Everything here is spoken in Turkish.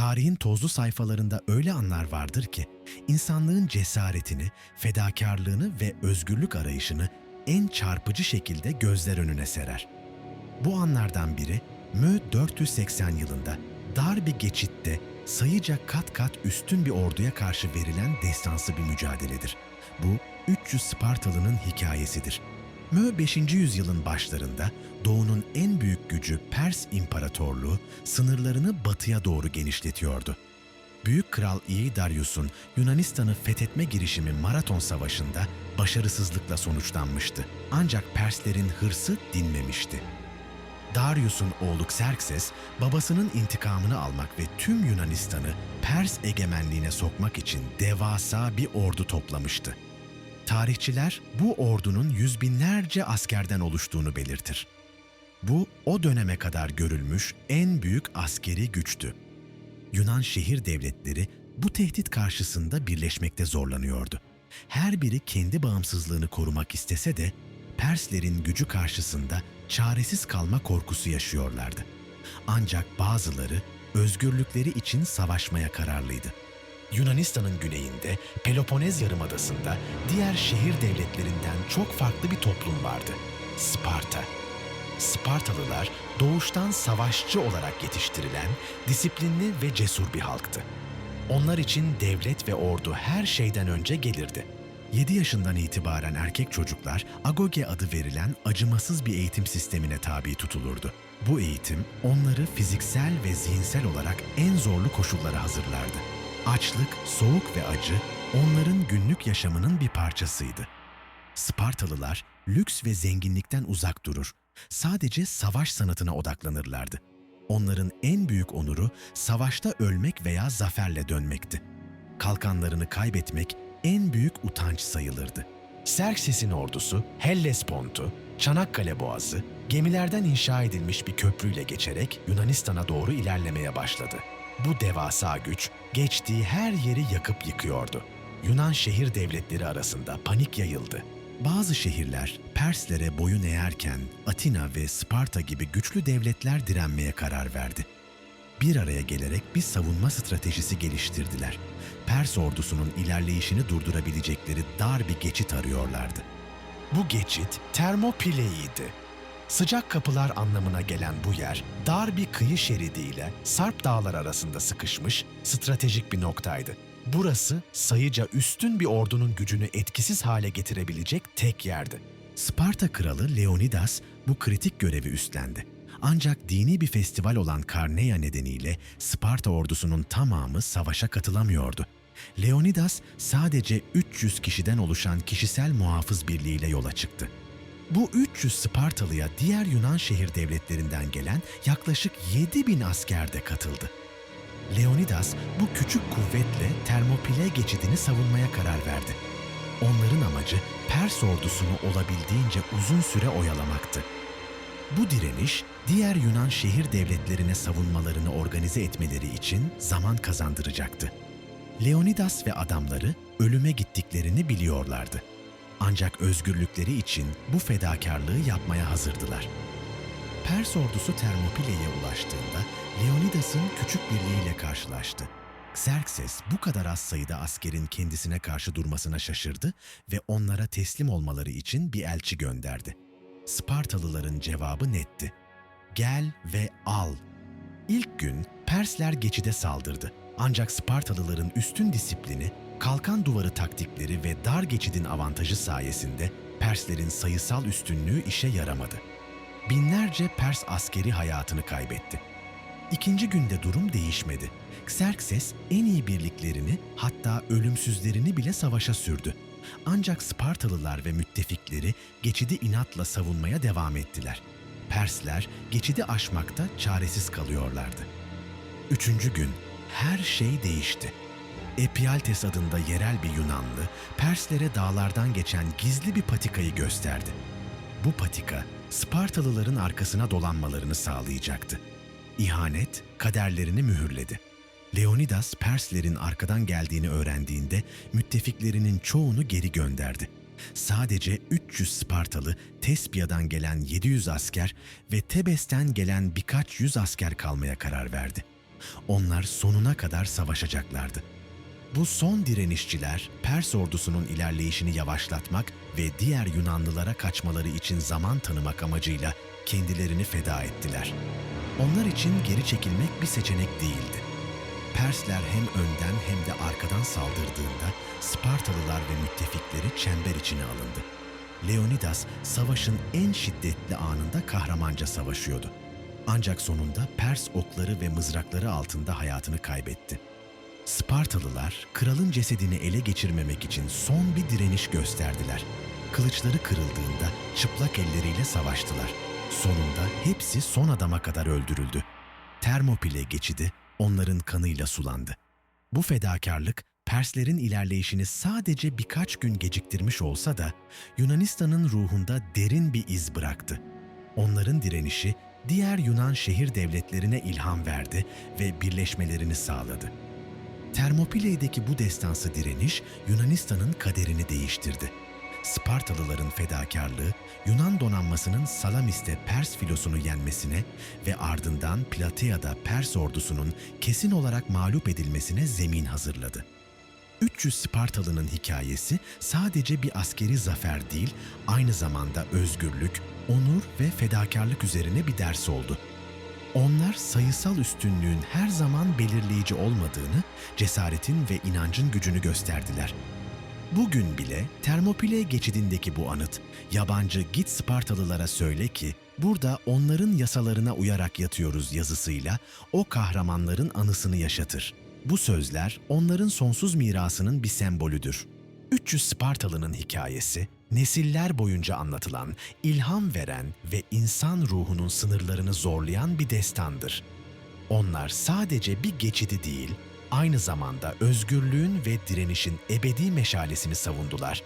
Tarihin tozlu sayfalarında öyle anlar vardır ki, insanlığın cesaretini, fedakarlığını ve özgürlük arayışını en çarpıcı şekilde gözler önüne serer. Bu anlardan biri, Mö 480 yılında dar bir geçitte sayıca kat kat üstün bir orduya karşı verilen destansı bir mücadeledir. Bu 300 Spartalı'nın hikayesidir. Mö 5. yüzyılın başlarında Doğu'nun en büyük gücü Pers İmparatorluğu sınırlarını batıya doğru genişletiyordu. Büyük Kral II Darius'un Yunanistan'ı fethetme girişimi Maraton Savaşı'nda başarısızlıkla sonuçlanmıştı. Ancak Perslerin hırsı dinmemişti. Darius'un oğlu Xerxes, babasının intikamını almak ve tüm Yunanistan'ı Pers egemenliğine sokmak için devasa bir ordu toplamıştı. Tarihçiler bu ordunun yüz binlerce askerden oluştuğunu belirtir. Bu o döneme kadar görülmüş en büyük askeri güçtü. Yunan şehir devletleri bu tehdit karşısında birleşmekte zorlanıyordu. Her biri kendi bağımsızlığını korumak istese de Perslerin gücü karşısında çaresiz kalma korkusu yaşıyorlardı. Ancak bazıları özgürlükleri için savaşmaya kararlıydı. Yunanistan'ın güneyinde Peloponez Yarımadası'nda diğer şehir devletlerinden çok farklı bir toplum vardı. Sparta. Spartalılar doğuştan savaşçı olarak yetiştirilen, disiplinli ve cesur bir halktı. Onlar için devlet ve ordu her şeyden önce gelirdi. 7 yaşından itibaren erkek çocuklar agoge adı verilen acımasız bir eğitim sistemine tabi tutulurdu. Bu eğitim onları fiziksel ve zihinsel olarak en zorlu koşullara hazırlardı. Açlık, soğuk ve acı onların günlük yaşamının bir parçasıydı. Spartalılar lüks ve zenginlikten uzak durur. Sadece savaş sanatına odaklanırlardı. Onların en büyük onuru savaşta ölmek veya zaferle dönmekti. Kalkanlarını kaybetmek en büyük utanç sayılırdı. Xerxes'in ordusu Hellespont'u, Çanakkale Boğazı, gemilerden inşa edilmiş bir köprüyle geçerek Yunanistan'a doğru ilerlemeye başladı. Bu devasa güç geçtiği her yeri yakıp yıkıyordu. Yunan şehir devletleri arasında panik yayıldı. Bazı şehirler Perslere boyun eğerken Atina ve Sparta gibi güçlü devletler direnmeye karar verdi. Bir araya gelerek bir savunma stratejisi geliştirdiler. Pers ordusunun ilerleyişini durdurabilecekleri dar bir geçit arıyorlardı. Bu geçit Termopile'ydi. Sıcak kapılar anlamına gelen bu yer, dar bir kıyı şeridiyle Sarp dağlar arasında sıkışmış stratejik bir noktaydı. Burası sayıca üstün bir ordunun gücünü etkisiz hale getirebilecek tek yerdi. Sparta kralı Leonidas bu kritik görevi üstlendi. Ancak dini bir festival olan Karneia nedeniyle Sparta ordusunun tamamı savaşa katılamıyordu. Leonidas sadece 300 kişiden oluşan kişisel muhafız birliğiyle yola çıktı. Bu 300 Spartalıya diğer Yunan şehir devletlerinden gelen yaklaşık 7000 asker de katıldı. Leonidas bu küçük kuvvetle Termopile geçidini savunmaya karar verdi. Onların amacı Pers ordusunu olabildiğince uzun süre oyalamaktı. Bu direniş diğer Yunan şehir devletlerine savunmalarını organize etmeleri için zaman kazandıracaktı. Leonidas ve adamları ölüme gittiklerini biliyorlardı. Ancak özgürlükleri için bu fedakarlığı yapmaya hazırdılar. Pers ordusu Termopile'ye ulaştığında Leonidas'ın küçük birliğiyle karşılaştı. Xerxes bu kadar az sayıda askerin kendisine karşı durmasına şaşırdı ve onlara teslim olmaları için bir elçi gönderdi. Spartalıların cevabı netti. Gel ve al. İlk gün Persler geçide saldırdı. Ancak Spartalıların üstün disiplini, kalkan duvarı taktikleri ve dar geçidin avantajı sayesinde Perslerin sayısal üstünlüğü işe yaramadı. Binlerce Pers askeri hayatını kaybetti. İkinci günde durum değişmedi. Xerxes en iyi birliklerini hatta ölümsüzlerini bile savaşa sürdü. Ancak Spartalılar ve müttefikleri geçidi inatla savunmaya devam ettiler. Persler geçidi aşmakta çaresiz kalıyorlardı. Üçüncü gün her şey değişti. Epialtes adında yerel bir Yunanlı, Perslere dağlardan geçen gizli bir patikayı gösterdi. Bu patika, Spartalıların arkasına dolanmalarını sağlayacaktı. İhanet, kaderlerini mühürledi. Leonidas, Perslerin arkadan geldiğini öğrendiğinde müttefiklerinin çoğunu geri gönderdi. Sadece 300 Spartalı, Tespia'dan gelen 700 asker ve Tebes'ten gelen birkaç yüz asker kalmaya karar verdi. Onlar sonuna kadar savaşacaklardı. Bu son direnişçiler Pers ordusunun ilerleyişini yavaşlatmak ve diğer Yunanlılara kaçmaları için zaman tanımak amacıyla kendilerini feda ettiler. Onlar için geri çekilmek bir seçenek değildi. Persler hem önden hem de arkadan saldırdığında Spartalılar ve müttefikleri çember içine alındı. Leonidas savaşın en şiddetli anında kahramanca savaşıyordu. Ancak sonunda Pers okları ve mızrakları altında hayatını kaybetti. Spartalılar kralın cesedini ele geçirmemek için son bir direniş gösterdiler. Kılıçları kırıldığında çıplak elleriyle savaştılar. Sonunda hepsi son adama kadar öldürüldü. Termopile geçidi onların kanıyla sulandı. Bu fedakarlık Perslerin ilerleyişini sadece birkaç gün geciktirmiş olsa da Yunanistan'ın ruhunda derin bir iz bıraktı. Onların direnişi diğer Yunan şehir devletlerine ilham verdi ve birleşmelerini sağladı. Termopile'deki bu destansı direniş Yunanistan'ın kaderini değiştirdi. Spartalıların fedakarlığı Yunan donanmasının Salamis'te Pers filosunu yenmesine ve ardından Platea'da Pers ordusunun kesin olarak mağlup edilmesine zemin hazırladı. 300 Spartalı'nın hikayesi sadece bir askeri zafer değil, aynı zamanda özgürlük, onur ve fedakarlık üzerine bir ders oldu. Onlar sayısal üstünlüğün her zaman belirleyici olmadığını, cesaretin ve inancın gücünü gösterdiler. Bugün bile Termopile geçidindeki bu anıt, yabancı git Spartalılara söyle ki, burada onların yasalarına uyarak yatıyoruz yazısıyla o kahramanların anısını yaşatır. Bu sözler onların sonsuz mirasının bir sembolüdür. 300 Spartalı'nın hikayesi, nesiller boyunca anlatılan, ilham veren ve insan ruhunun sınırlarını zorlayan bir destandır. Onlar sadece bir geçidi değil, aynı zamanda özgürlüğün ve direnişin ebedi meşalesini savundular.